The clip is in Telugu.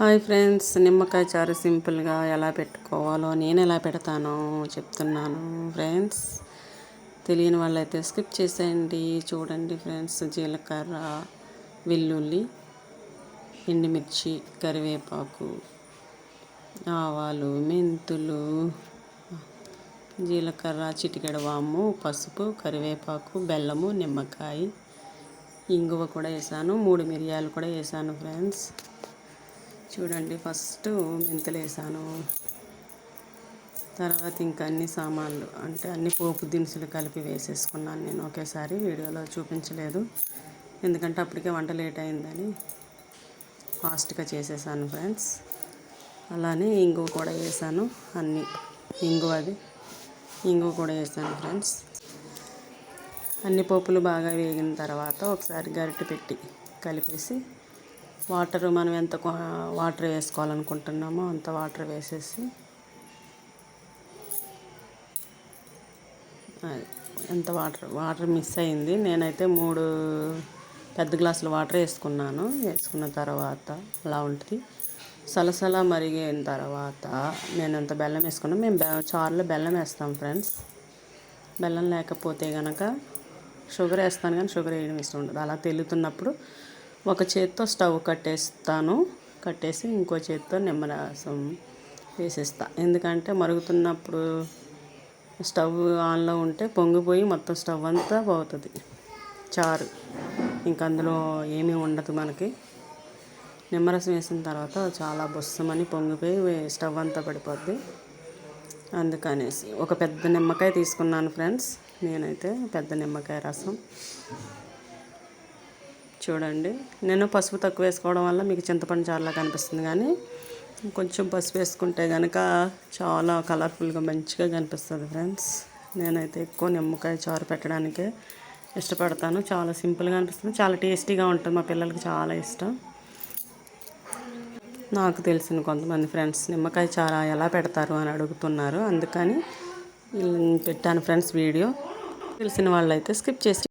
హాయ్ ఫ్రెండ్స్ నిమ్మకాయ చారు సింపుల్గా ఎలా పెట్టుకోవాలో నేను ఎలా పెడతానో చెప్తున్నాను ఫ్రెండ్స్. తెలియని వాళ్ళైతే స్కిప్ చేసేయండి. చూడండి ఫ్రెండ్స్ జీలకర్ర వెల్లుల్లి ఎండుమిర్చి కరివేపాకు ఆవాలు మెంతులు జీలకర్ర చిటికెడ వాము పసుపు కరివేపాకు బెల్లము నిమ్మకాయ ఇంగువ కూడా వేసాను మూడు మిరియాలు కూడా వేసాను ఫ్రెండ్స్. చూడండి ఫస్ట్ మెంతులు వేసాను తర్వాత ఇంకా అన్ని సామాన్లు అంటే అన్ని పోపు దినుసులు కలిపి వేసేసుకున్నాను నేను. ఒకేసారి వీడియోలో చూపించలేదు. ఎందుకంటే అప్పటికే వంట లేట్ అయిందని ఫాస్ట్గా చేసేసాను ఫ్రెండ్స్. అలానే ఇంగువ కూడా వేసాను అన్ని. ఇంగువ అది. ఇంగువ కూడా వేసాను ఫ్రెండ్స్. అన్ని పోపులు బాగా వేగిన తర్వాత ఒకసారి గరిటె పెట్టి కలిపేసి వాటర్ మనం ఎంత వాటర్ వేసుకోవాలనుకుంటున్నామో అంత వాటర్ వేసేసి ఎంత వాటర్ వాటర్ మిస్ అయింది. నేనైతే మూడు పెద్ద గ్లాసులు వాటర్ వేసుకున్నాను. వేసుకున్న తర్వాత అలా ఉంటుంది సలసల మరిగిన తర్వాత నేను ఎంత బెల్లం వేసుకున్నాను మేము చారులో బెల్లం వేస్తాం ఫ్రెండ్స్. బెల్లం లేకపోతే కనుక షుగర్ వేస్తాను కానీ షుగర్ వేయడం ఇష్టం ఉండదు. అలా తెలుతున్నప్పుడు ఒక చేత్తో స్టవ్ కట్టేస్తాను. కట్టేసి ఇంకో చేత్తో నిమ్మరసం వేసేస్తా. ఎందుకంటే మరుగుతున్నప్పుడు స్టవ్ ఆన్లో ఉంటే పొంగిపోయి మొత్తం స్టవ్ అంతా పోతుంది. చారు. ఇంక అందులో ఏమీ ఉండదు మనకి. నిమ్మరసం వేసిన తర్వాత చాలా బుస్సమని పొంగిపోయి స్టవ్ అంతా పడిపోద్ది. అందుకనేసి ఒక పెద్ద నిమ్మకాయ తీసుకున్నాను ఫ్రెండ్స్. నేనైతే పెద్ద నిమ్మకాయ రసం. చూడండి. నేను పసుపు తక్కువ వేసుకోవడం వల్ల మీకు చింతపండు చాలా కనిపిస్తుంది కానీ కొంచెం పసుపు వేసుకుంటే కనుక చాలా కలర్ఫుల్గా మంచిగా కనిపిస్తుంది ఫ్రెండ్స్. నేనైతే ఎక్కువ నిమ్మకాయ చారు పెట్టడానికే ఇష్టపడతాను. చాలా సింపుల్గా అనిపిస్తుంది. చాలా టేస్టీగా ఉంటుంది. మా పిల్లలకి చాలా ఇష్టం. నాకు తెలిసిన కొంతమంది ఫ్రెండ్స్ నిమ్మకాయ చార ఎలా పెడతారు అని అడుగుతున్నారు. అందుకని పెట్టాను ఫ్రెండ్స్ వీడియో. తెలిసిన వాళ్ళైతే స్కిప్ చేసి